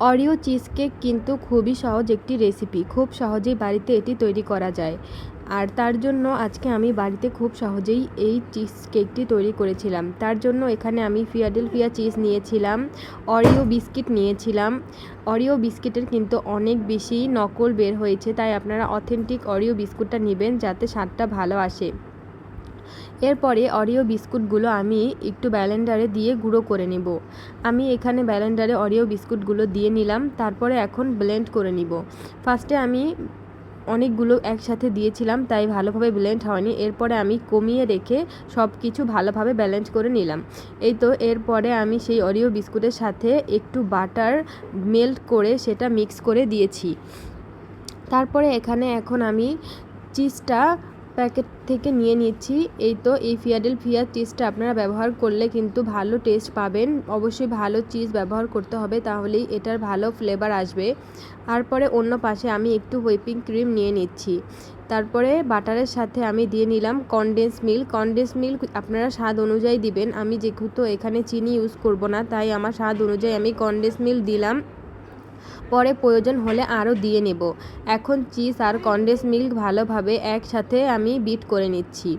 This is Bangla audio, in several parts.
অরিও চিজ কেক কিন্তু খুবই সহজ একটি রেসিপি খুব সহজেই বাড়িতে এটি তৈরি করা যায়। আর তার জন্য আজকে আমি বাড়িতে খুব সহজেই এই চিজ কেকটি তৈরি করেছিলাম। তার জন্য এখানে আমি ফিয়াডেলফিয়া চিজ নিয়েছিলাম অরিও বিস্কিট নিয়েছিলাম। অরিও বিস্কিটের কিন্তু অনেক বেশি নকল বের হয়েছে, তাই আপনারা অথেন্টিক অরিও বিস্কুটটা নেবেন যাতে স্বাদটা ভালো আসে। এরপরে অরিও বিস্কুটগুলো আমি একটু ব্যালেন্ডারে দিয়ে গুঁড়ো করে নেব। আমি এখানে ব্যালেন্ডারে অরিও বিস্কুটগুলো দিয়ে নিলাম, তারপরে এখন ব্লেন্ড করে নিব। ফার্স্টে আমি অনেকগুলো একসাথে দিয়েছিলাম, তাই ভালোভাবে ব্লেন্ড হয়নি। এরপরে আমি কমিয়ে রেখে সব কিছু ভালোভাবে ব্যালেন্স করে নিলাম। এই তো, এরপরে আমি সেই অরিও বিস্কুটের সাথে একটু বাটার মেল্ট করে সেটা মিক্স করে দিয়েছি। তারপরে এখানে এখন আমি চিজটা প্যাকেট থেকে নিয়ে নিচ্ছি। এই তো, এই ফিয়াডেল ফিয়ার চিজটা আপনারা ব্যবহার করলে কিন্তু ভালো টেস্ট পাবেন। অবশ্যই ভালো চিজ ব্যবহার করতে হবে, তাহলেই এটার ভালো ফ্লেভার আসবে। তারপরে অন্য পাশে আমি একটু হুইপিং ক্রিম নিয়ে নিচ্ছি। তারপরে বাটারের সাথে আমি দিয়ে নিলাম কনডেন্স মিল্ক কনডেন্স মিল্ক আপনারা স্বাদ অনুযায়ী দিবেন। আমি যেহেতু এখানে চিনি ইউজ করব না, তাই আমার স্বাদ অনুযায়ী আমি কনডেন্স মিল্ক দিলাম। পরে প্রয়োজন হলে আরও দিয়ে নেব। এখন চিজ আর কনডেন্স মিল্ক ভালোভাবে একসাথে আমি বিট করে নিচ্ছি।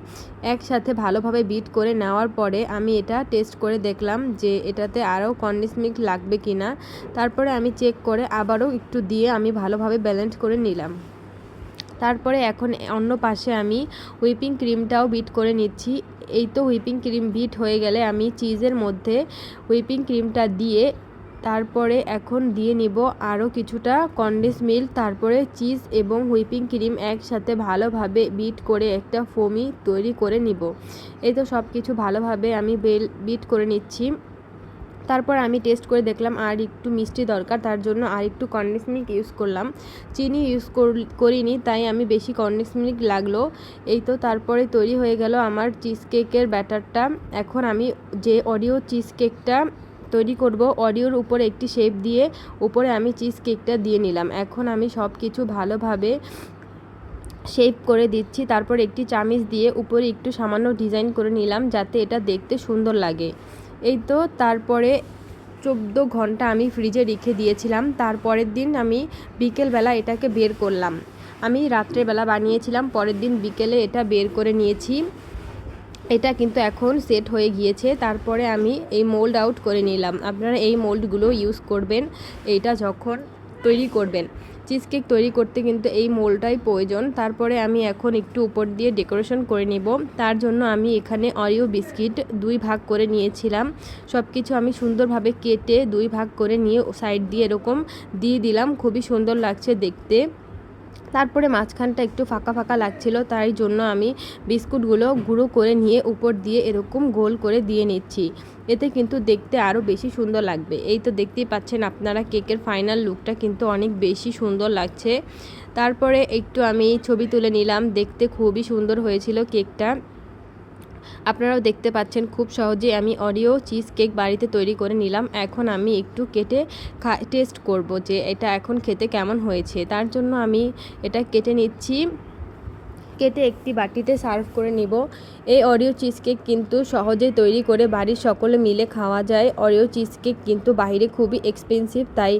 একসাথে ভালোভাবে বিট করে নেওয়ার পরে আমি এটা টেস্ট করে দেখলাম যে এটাতে আরও কনডেন্স মিল্ক লাগবে কি না। তারপরে আমি চেক করে আবারও একটু দিয়ে আমি ভালোভাবে ব্যালেন্স করে নিলাম। তারপরে এখন অন্য পাশে আমি হুইপিং ক্রিমটাও বিট করে নিচ্ছি। এই তো হুইপিং ক্রিম বিট হয়ে গেলে আমি চিজের মধ্যে হুইপিং ক্রিমটা দিয়ে তারপরে এখন দিয়ে নিব আরও কিছুটা কন্ডেন্স মিল্ক, তারপরে চিজ এবং হুইপিং ক্রিম একসাথে ভালোভাবে বিট করে একটা ফোমি তৈরি করে নিব। এই তো সব কিছু ভালোভাবে আমি বেল, বিট করে নিচ্ছি। তারপর আমি টেস্ট করে দেখলাম আর একটু মিষ্টি দরকার, তার জন্য আর একটু কন্ডেন্স মিল্ক ইউজ করলাম। চিনি ইউজ করিনি, তাই আমি বেশি কন্ডেন্স মিল্ক লাগল। এই তো তারপরে তৈরি হয়ে গেল আমার চিজ কেকের ব্যাটারটা। এখন আমি যে অডিও চিজ কেকটা তৈরি করব অডিওর উপরে একটি শেপ দিয়ে। উপরে আমি চিজ কেকটা দিয়ে নিলাম। এখন আমি সব কিছু ভালোভাবে শেপ করে দিচ্ছি। তারপর একটি চামিচ দিয়ে উপরে একটু সামান্য ডিজাইন করে নিলাম যাতে এটা দেখতে সুন্দর লাগে। এই তো তারপরে চোদ্দ ঘণ্টা আমি ফ্রিজে রেখে দিয়েছিলাম। তারপরের দিন আমি বিকেলবেলা এটাকে বের করলাম। আমি রাত্রেবেলা বানিয়েছিলাম, পরের দিন বিকেলে এটা বের করে নিয়েছি। এটা কিন্তু এখন সেট হয়ে গিয়েছে। তারপরে আমি এই মোল্ড আউট করে নিলাম। আপনারা এই মোল্ডগুলো ইউজ করবেন। এইটা যখন তৈরি করবেন। চিজ কেক তৈরি করতে কিন্তু এই মোলটাই প্রয়োজন। তারপরে আমি এখন একটু উপর দিয়ে ডেকোরেশন করে নিব। তার জন্য আমি এখানে অরিও বিস্কিট দুই ভাগ করে নিয়েছিলাম। সব কিছু আমি সুন্দরভাবে কেটে দুই ভাগ করে নিয়ে সাইড দিয়ে এরকম দিয়ে দিলাম। খুবই সুন্দর লাগছে দেখতে। তারপরে মাঝখানটা একটু ফাঁকা ফাঁকা লাগছিল, তাই জন্য আমি বিস্কুটগুলো গুঁড়ো করে নিয়ে উপর দিয়ে এরকম গোল করে দিয়ে নিচ্ছি। এতে কিন্তু দেখতে আরও বেশি সুন্দর লাগবে। এই তো দেখতেই পাচ্ছেন আপনারা কেকের ফাইনাল লুকটা কিন্তু অনেক বেশি সুন্দর লাগছে। তারপরে একটু আমি ছবি তুলে নিলাম, দেখতে খুবই সুন্দর হয়েছিল কেকটা। আপনারাও দেখতে পাচ্ছেন খুব সহজে আমি অরিও চিজ কেক বাড়িতে তৈরি করে নিলাম। এখন আমি একটু কেটে টেস্ট করব যে এটা এখন খেতে কেমন হয়েছে। তার জন্য আমি এটা কেটে নিচ্ছি। কেটে একটি বাটিতে সার্ভ করে নিব। এই অরিও চিজ কেক কিন্তু সহজেই তৈরি করে বাড়ির সকলে মিলে খাওয়া যায়। অরিও চিজ কেক কিন্তু বাইরে খুবই এক্সপেন্সিভ তাই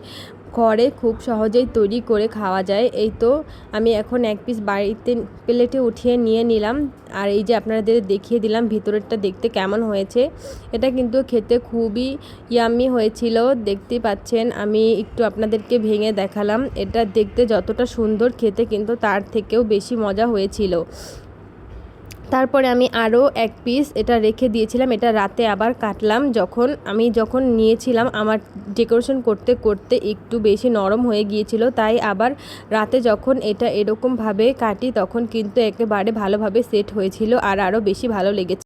ঘরে খুব সহজেই তৈরি করে খাওয়া যায়। এই তো আমি এখন এক পিস বাড়িতে প্লেটে উঠিয়ে নিয়ে নিলাম। আর এই যে আপনাদের দেখিয়ে দিলাম, ভিতরেরটা দেখতে কেমন হয়েছে। এটা কিন্তু খেতে খুবই ইয়ামি হয়েছিল। দেখতে পাচ্ছেন, আমি একটু আপনাদেরকে ভেঙে দেখালাম। এটা দেখতে যতটা সুন্দর খেতে কিন্তু তার থেকেও বেশি মজা হয়েছিল। তারপরে আমি আরও এক পিস এটা রেখে দিয়েছিলাম, এটা রাতে আবার কাটলাম। যখন আমি যখন নিয়েছিলাম, আমার ডেকোরেশন করতে করতে একটু বেশি নরম হয়ে গিয়েছিল, তাই আবার রাতে যখন এটা এরকমভাবে কাটি, তখন কিন্তু একেবারে ভালোভাবে সেট হয়েছিল আর আরও বেশি ভালো লেগেছে।